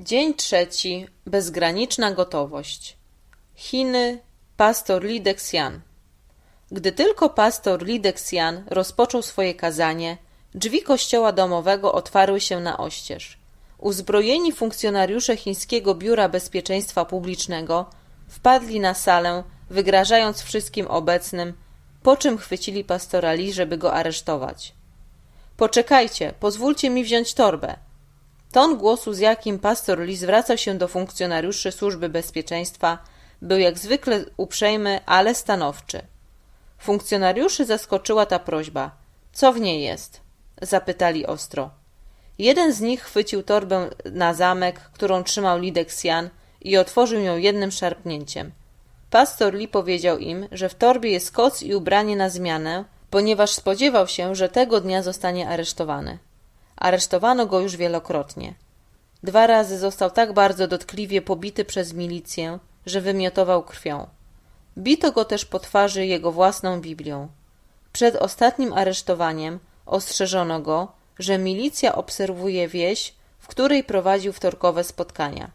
Dzień trzeci. Bezgraniczna gotowość. Chiny. Pastor Li. Gdy tylko pastor Li rozpoczął swoje kazanie, drzwi kościoła domowego otwarły się na oścież. Uzbrojeni funkcjonariusze chińskiego Biura Bezpieczeństwa Publicznego wpadli na salę, wygrażając wszystkim obecnym, po czym chwycili pastora Li, żeby go aresztować. Poczekajcie, pozwólcie mi wziąć torbę. Ton głosu, z jakim pastor Lee zwracał się do funkcjonariuszy służby bezpieczeństwa, był jak zwykle uprzejmy, ale stanowczy. Funkcjonariuszy zaskoczyła ta prośba. Co w niej jest? Zapytali ostro. Jeden z nich chwycił torbę na zamek, którą trzymał Lideksian i otworzył ją jednym szarpnięciem. Pastor Lee powiedział im, że w torbie jest koc i ubranie na zmianę, ponieważ spodziewał się, że tego dnia zostanie aresztowany. Aresztowano go już wielokrotnie. Dwa razy został tak bardzo dotkliwie pobity przez milicję, że wymiotował krwią. Bito go też po twarzy jego własną Biblią. Przed ostatnim aresztowaniem ostrzeżono go, że milicja obserwuje wieś, w której prowadził wtorkowe spotkania.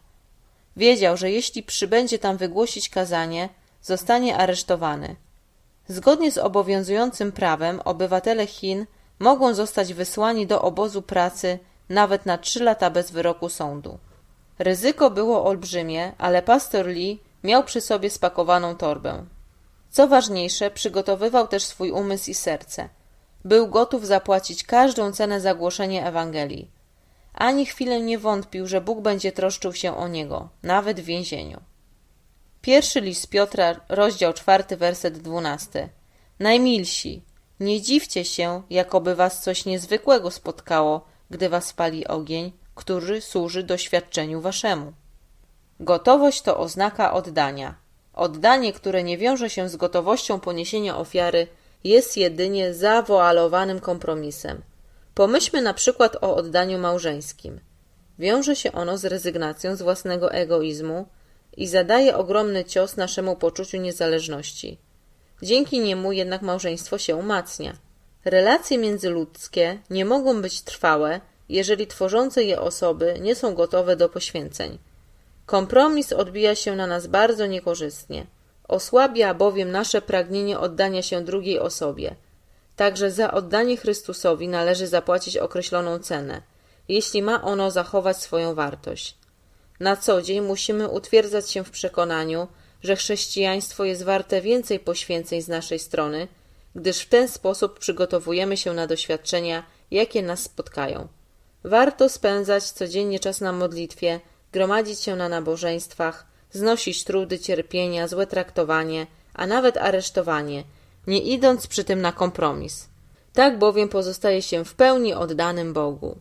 Wiedział, że jeśli przybędzie tam wygłosić kazanie, zostanie aresztowany. Zgodnie z obowiązującym prawem obywatele Chin mogą zostać wysłani do obozu pracy nawet na trzy lata bez wyroku sądu. Ryzyko było olbrzymie, ale pastor Lee miał przy sobie spakowaną torbę. Co ważniejsze, przygotowywał też swój umysł i serce. Był gotów zapłacić każdą cenę za głoszenie Ewangelii. Ani chwilę nie wątpił, że Bóg będzie troszczył się o niego, nawet w więzieniu. Pierwszy list Piotra, rozdział czwarty, werset dwunasty. Najmilsi, nie dziwcie się, jakoby was coś niezwykłego spotkało, gdy was pali ogień, który służy doświadczeniu waszemu. Gotowość to oznaka oddania. Oddanie, które nie wiąże się z gotowością poniesienia ofiary, jest jedynie zawoalowanym kompromisem. Pomyślmy na przykład o oddaniu małżeńskim. Wiąże się ono z rezygnacją z własnego egoizmu i zadaje ogromny cios naszemu poczuciu niezależności. Dzięki niemu jednak małżeństwo się umacnia. Relacje międzyludzkie nie mogą być trwałe, jeżeli tworzące je osoby nie są gotowe do poświęceń. Kompromis odbija się na nas bardzo niekorzystnie. Osłabia bowiem nasze pragnienie oddania się drugiej osobie. Także za oddanie Chrystusowi należy zapłacić określoną cenę, jeśli ma ono zachować swoją wartość. Na co dzień musimy utwierdzać się w przekonaniu, że chrześcijaństwo jest warte więcej poświęceń z naszej strony, gdyż w ten sposób przygotowujemy się na doświadczenia, jakie nas spotkają. Warto spędzać codziennie czas na modlitwie, gromadzić się na nabożeństwach, znosić trudy, cierpienia, złe traktowanie, a nawet aresztowanie, nie idąc przy tym na kompromis. Tak bowiem pozostaje się w pełni oddanym Bogu.